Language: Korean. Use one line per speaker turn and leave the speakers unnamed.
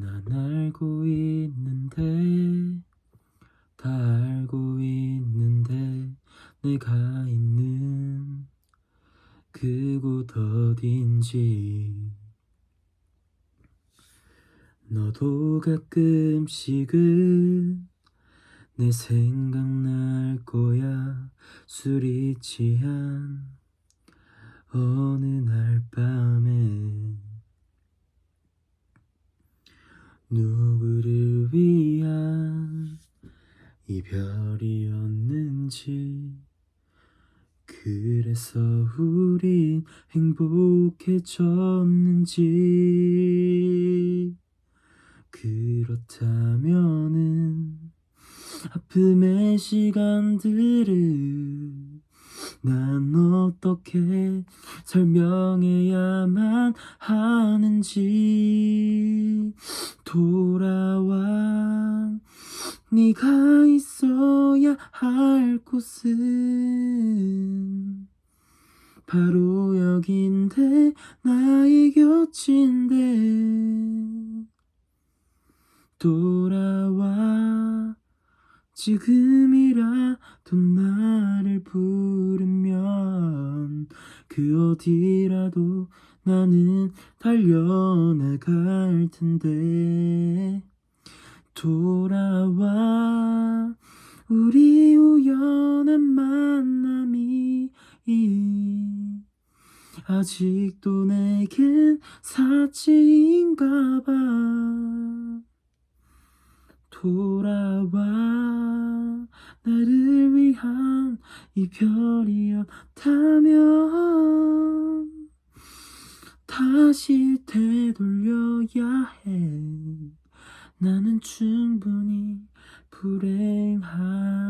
난 알고 있는데 다 알고 있는데 내가 있는 그곳 어딘지. 너도 가끔씩은 내 생각날 거야. 술이 취한 어느 누구를 위한 이별이었는지. 그래서 우린 행복해졌는지. 그렇다면은 아픔의 시간들을 난 어떻게 설명해야만 하는지 돌아와. 네가 있어야 할 곳은 바로 여긴데 나의 곁인데. 돌아와. 지금이라도 나를 부르면 그 어디라도 나는 달려나갈 텐데. 돌아와 우리 우연한 만남이. 아직도 내겐 사치인가 봐. 돌아와 나를 위한 이별이었다면 다시 되돌려야 해. 나는 충분히 불행하니까